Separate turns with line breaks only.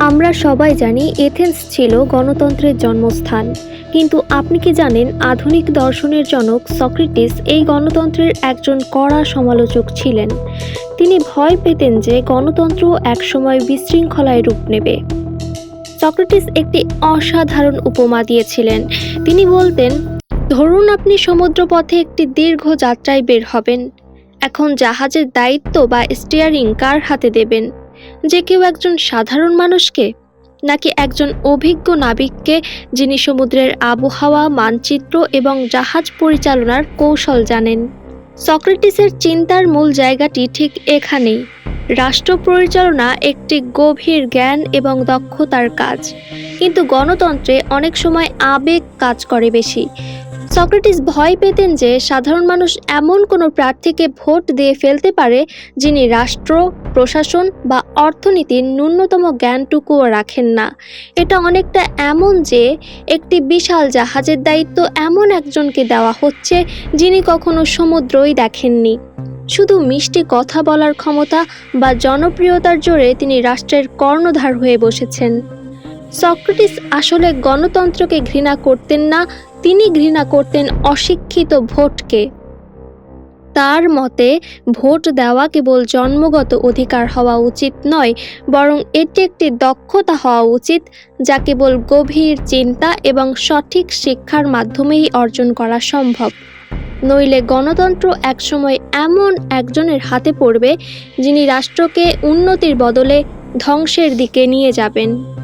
আমরা সবাই জানি এথেন্স ছিল গণতন্ত্রের জন্মস্থান। কিন্তু আপনি কি জানেন আধুনিক দর্শনের জনক সক্রেটিস এই গণতন্ত্রের একজন কড়া সমালোচক ছিলেন। তিনি ভয় পেতেন যে গণতন্ত্র একসময় বিশৃঙ্খলায় রূপ নেবে। সক্রেটিস একটি অসাধারণ উপমা দিয়েছিলেন। তিনি বলতেন, ধরুন আপনি সমুদ্রপথে একটি দীর্ঘ যাত্রায় বের হবেন। এখন জাহাজের দায়িত্ব বা স্টিয়ারিং কার হাতে দেবেন? যে কেউ একজন সাধারণ মানুষকে নাকি একজন অভিজ্ঞ নাবিককে যিনি সমুদ্রের আবহাওয়া, মানচিত্র এবং জাহাজ পরিচালনার কৌশল জানেন। সক্রেটিসের চিন্তার মূল জায়গাটি ঠিক এখানেই। রাষ্ট্র পরিচালনা একটি গভীর জ্ঞান এবং দক্ষতার কাজ। কিন্তু গণতন্ত্রে অনেক সময় আবেগ কাজ করে বেশি। সক্রেটিস ভয় পেতেন যে সাধারণ মানুষ এমন কোনো প্রার্থীকে ভোট দিয়ে ফেলতে পারে যিনি রাষ্ট্র, প্রশাসন বা অর্থনীতির ন্যূনতম জ্ঞানটুকুও রাখেন না। এটা অনেকটা এমন যে একটি বিশাল জাহাজের দায়িত্ব এমন একজনকে দেওয়া হচ্ছে যিনি কখনো সমুদ্রই দেখেননি। শুধু মিষ্টি কথা বলার ক্ষমতা বা জনপ্রিয়তার জোরে তিনি রাষ্ট্রের কর্ণধার হয়ে বসেছেন। সক্রেটিস আসলে গণতন্ত্রকে ঘৃণা করতেন না তিনি ঘৃণা করতেন অশিক্ষিত ভোটকে। তার মতে, ভোট দেওয়া কেবল জন্মগত অধিকার হওয়া উচিত নয়, বরং এটি একটি দক্ষতা হওয়া উচিত, যা কেবল গভীর চিন্তা এবং সঠিক শিক্ষার মাধ্যমেই অর্জন করা সম্ভব। নইলে গণতন্ত্র একসময় এমন একজনের হাতে পড়বে, যিনি রাষ্ট্রকে উন্নতির বদলে ধ্বংসের দিকে নিয়ে যাবেন।